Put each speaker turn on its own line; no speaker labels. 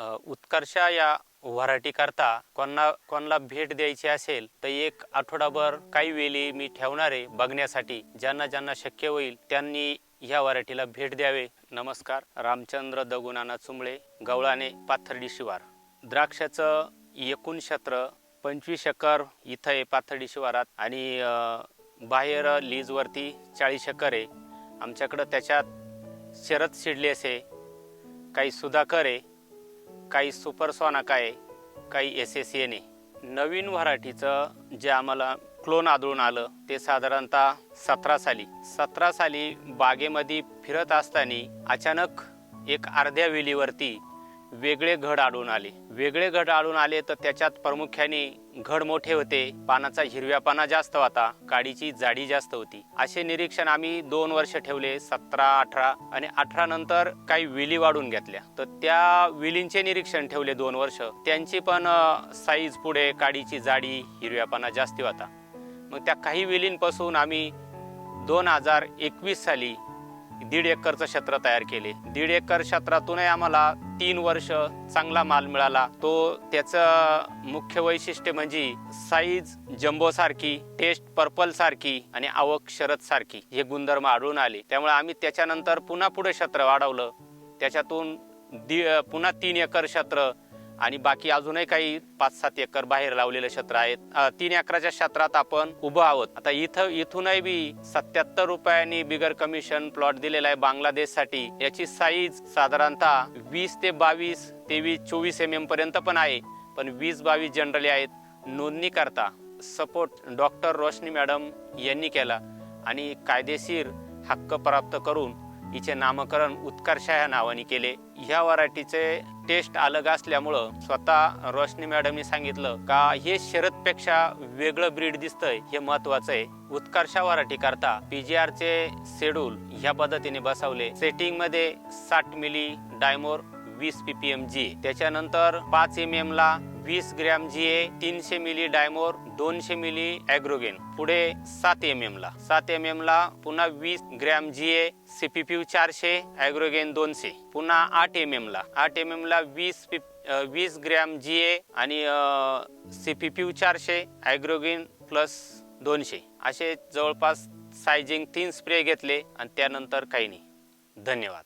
उत्कर्षा या व्हरायटी करता कोणा कोणाला भेट द्यायची असेल तर एक आठवडाभर काही वेळी मी ठेवणार आहे बघण्यासाठी ज्यांना ज्यांना शक्य होईल त्यांनी ह्या व्हरायटीला भेट द्यावे. नमस्कार रामचंद्र दगुनाना चुंबळे गवळाने पाथर्डी शिवार. द्राक्षाचं एकूण क्षेत्र पंचवीस एकर इथं आहे पाथर्डी शिवारात आणि बाहेर लीजवरती चाळीस एकर आहे. आमच्याकडं त्याच्यात शरद शिडलेस आहे काही सुधाकर आहे. काही सुपर आहे काही एस एस एन नवीन व्हरायटीचं जे आम्हाला क्लोन आदळून आलं ते साधारणतः सतरा साली. सतरा साली बागेमध्ये फिरत असताना अचानक एक अर्ध्या वेलीवरती वेगळे घड आढळून आले. वेगळे घड आढळून आले तर त्याच्यात प्रामुख्याने घड मोठे होते. पानाचा हिरव्यापाना जास्त होता. काडीची जाडी जास्त होती. असे निरीक्षण आम्ही दोन वर्ष ठेवले. सतरा अठरा आणि अठरा नंतर काही विली वाढून घेतल्या. तर त्या विलींचे निरीक्षण ठेवले दोन वर्ष. त्यांची पण साईज पुढे काडीची जाडी हिरव्यापाना जास्ती होता. मग त्या काही विलींपासून आम्ही दोन हजार एकवीस साली दीड एकरचं क्षेत्र तयार केले. दीड एकर क्षेत्रातूनही आम्हाला तीन वर्ष चांगला माल मिळाला. तो त्याचं मुख्य वैशिष्ट्य म्हणजे साईज जम्बो सारखी टेस्ट पर्पल सारखी आणि आवक शरद सारखी हे गुणधर्म आढळून आले. त्यामुळे आम्ही त्याच्यानंतर पुन्हा पुढे क्षेत्र वाढवलं. त्याच्यातून दि पुन्हा तीन एकर क्षेत्र आणि बाकी अजूनही काही पाच सात एकर बाहेर लावलेले क्षेत्र आहेत. तीन एकराच्या क्षेत्रात आपण उभं आहोत. आता इथं इथूनही बी सत्याहत्तर रुपयांनी बिगर कमिशन प्लॉट दिलेला आहे बांगलादेशसाठी. याची साईज साधारणतः वीस ते बावीस तेवीस चोवीस एम एम पर्यंत पण आहे. पण वीस बावीस जनरली आहेत. नोंदणी करता सपोर्ट डॉक्टर रोशनी मॅडम यांनी केला. आणि कायदेशीर हक्क प्राप्त करून हिचे नामकरण उत्कर्षा या नावाने केले. ह्या व्हरायटीचे टेस्ट अलग असल्यामुळं स्वतः रोशनी मॅडमनी सांगितलं का हे शरदपेक्षा वेगळं ब्रीड दिसतंय हे महत्वाचं आहे. उत्कर्षा वराठी करता पीजीआर चे शेड्यूल ह्या पद्धतीने बसवले. सेटिंगमध्ये साठ मिली डायमोर वीस पीपीएम जी त्याच्यानंतर पाच एम एम ला वीस ग्रॅम जी ए तीनशे मिली डायमोर दोनशे मिली ॲग्रोगेन. पुढे सात एम एम ला. सात एम एम ला पुन्हा वीस ग्रॅम जी ए सीपीपी चारशे ॲग्रोगेन दोनशे. पुन्हा आठ एम एम ला. आठ एम एम ला वीस पी वीस ग्रॅम जी ए आणि सीपीपी चारशे ॲग्रोगेन प्लस दोनशे. असे जवळपास सायझिंग तीन स्प्रे घेतले आणि त्यानंतर काही नाही. धन्यवाद.